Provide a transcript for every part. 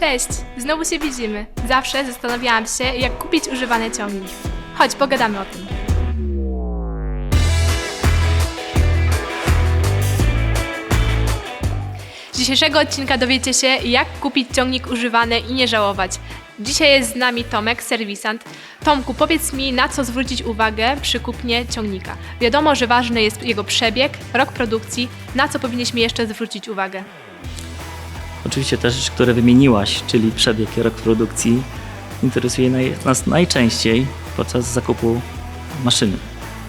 Cześć, znowu się widzimy. Zawsze zastanawiałam się, jak kupić używany ciągnik. Chodź, pogadamy o tym. Z dzisiejszego odcinka dowiecie się, jak kupić ciągnik używany i nie żałować. Dzisiaj jest z nami Tomek, serwisant. Tomku, powiedz mi, na co zwrócić uwagę przy kupnie ciągnika. Wiadomo, że ważny jest jego przebieg, rok produkcji. Na co powinniśmy jeszcze zwrócić uwagę? Oczywiście te rzeczy, które wymieniłaś, czyli przebieg rok produkcji, interesuje nas najczęściej podczas zakupu maszyny.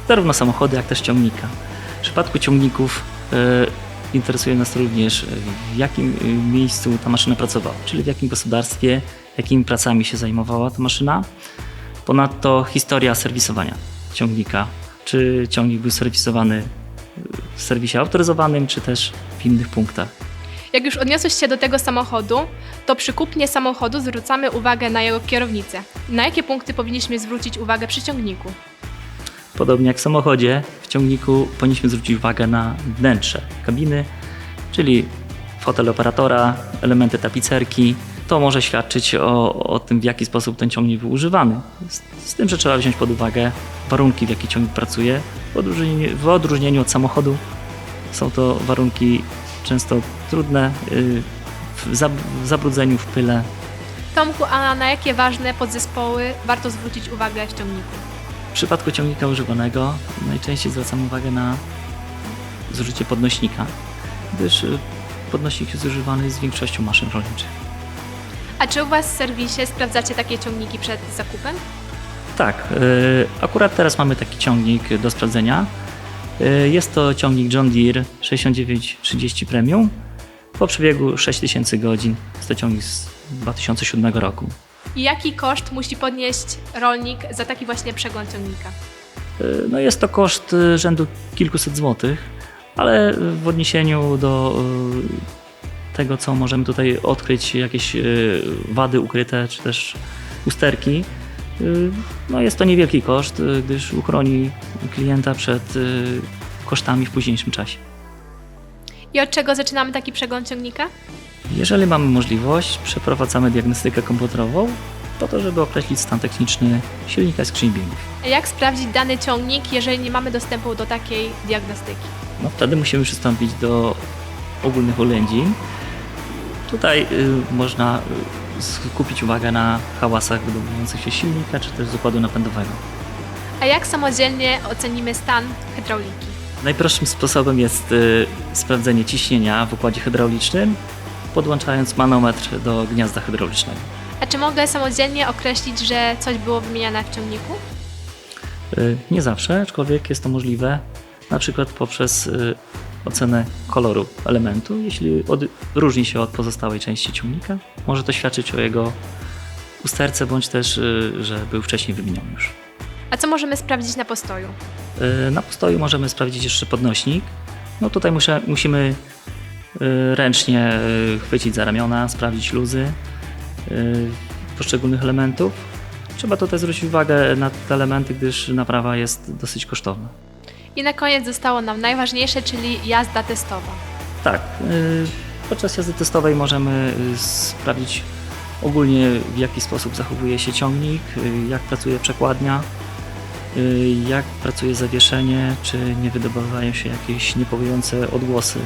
Zarówno samochody, jak też ciągnika. W przypadku ciągników e, interesuje nas również, e, w jakim e, miejscu ta maszyna pracowała, czyli w jakim gospodarstwie, jakimi pracami się zajmowała ta maszyna. Ponadto historia serwisowania ciągnika. Czy ciągnik był serwisowany w serwisie autoryzowanym, czy też w innych punktach. Jak już odniosłeś się do tego samochodu, to przy kupnie samochodu zwracamy uwagę na jego kierownicę. Na jakie punkty powinniśmy zwrócić uwagę przy ciągniku? Podobnie jak w samochodzie, w ciągniku powinniśmy zwrócić uwagę na wnętrze kabiny, czyli fotel operatora, elementy tapicerki. To może świadczyć o, o tym, w jaki sposób ten ciągnik był używany. Z, z tym, że trzeba wziąć pod uwagę warunki, w jakich ciągnik pracuje. W odróżnieniu, w odróżnieniu od samochodu są to warunki często trudne, w, zab, w zabrudzeniu, w pyle, Tomku, a na jakie ważne podzespoły warto zwrócić uwagę w ciągniku? W przypadku ciągnika używanego najczęściej zwracam uwagę na zużycie podnośnika, gdyż y, podnośnik jest używany z większością maszyn rolniczych. A czy u Was w serwisie sprawdzacie takie ciągniki przed zakupem? Tak, y, akurat teraz mamy taki ciągnik do sprawdzenia. Y, Jest to ciągnik John Deere 6930 Premium po przebiegu 6000 godzin. Jest to ciągnik z 2007 roku. I jaki koszt musi podnieść rolnik za taki właśnie przegląd ciągnika? Y, No jest to koszt y, rzędu kilkuset złotych, ale w odniesieniu do tego, co możemy tutaj odkryć, jakieś wady ukryte, czy też usterki, no jest to niewielki koszt, y, gdyż uchroni klienta przed y, kosztami w późniejszym czasie. I od czego zaczynamy taki przegląd ciągnika? Jeżeli mamy możliwość, przeprowadzamy diagnostykę komputerową po to, żeby określić stan techniczny silnika i skrzyni biegów. Jak sprawdzić dany ciągnik, jeżeli nie mamy dostępu do takiej diagnostyki? No wtedy musimy przystąpić do ogólnych ulędzin. Tutaj y, można y, skupić uwagę na hałasach wydobywających się silnika, czy też z układu napędowego. A jak samodzielnie ocenimy stan hydrauliki? Najprostszym sposobem jest y, sprawdzenie ciśnienia w układzie hydraulicznym, podłączając manometr do gniazda hydraulicznego. A czy mogę samodzielnie określić, że coś było wymieniane w ciągniku? Y, Nie zawsze, aczkolwiek jest to możliwe, na przykład poprzez y, ocenę koloru elementu. Jeśli od, różni się od pozostałej części ciągnika, może to świadczyć o jego usterce, bądź też, y, że był wcześniej wymieniony już. A co możemy sprawdzić na postoju? Y, Na postoju możemy sprawdzić jeszcze podnośnik. No tutaj muszę, musimy y, ręcznie chwycić za ramiona, sprawdzić luzy poszczególnych elementów. Trzeba tutaj zwrócić uwagę na te elementy, gdyż naprawa jest dosyć kosztowna. I na koniec zostało nam najważniejsze, czyli jazda testowa. Tak, y, podczas jazdy testowej możemy y, sprawdzić ogólnie w jaki sposób zachowuje się ciągnik, y, jak pracuje przekładnia, jak pracuje zawieszenie, czy nie wydobywają się jakieś niepokojące odgłosy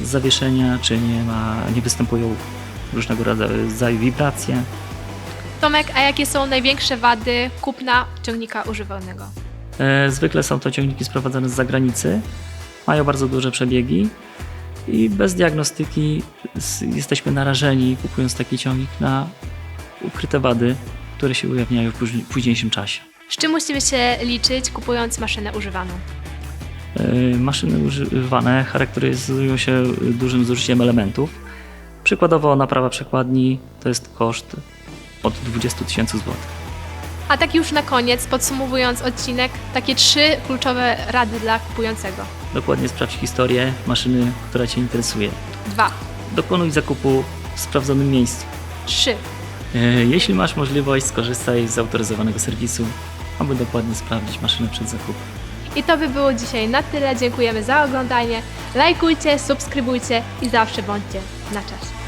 z zawieszenia, czy nie, ma, nie występują różnego rodzaju wibracje. Tomek, a jakie są największe wady kupna ciągnika używanego? E, Zwykle są to ciągniki sprowadzane z zagranicy, mają bardzo duże przebiegi i bez diagnostyki jesteśmy narażeni, kupując taki ciągnik, na ukryte wady, które się ujawniają w późni- późniejszym czasie. Z czym musimy się liczyć, kupując maszynę używaną? E, Maszyny używane charakteryzują się dużym zużyciem elementów. Przykładowo naprawa przekładni to jest koszt od 20 tysięcy złotych. A tak już na koniec, podsumowując odcinek, takie trzy kluczowe rady dla kupującego. Dokładnie sprawdź historię maszyny, która Cię interesuje. Dwa, Dokonuj zakupu w sprawdzonym miejscu. trzy. E, Jeśli masz możliwość, skorzystaj z autoryzowanego serwisu, aby dokładnie sprawdzić maszynę przed zakupem. I to by było dzisiaj na tyle. Dziękujemy za oglądanie. Lajkujcie, subskrybujcie i zawsze bądźcie na czasie.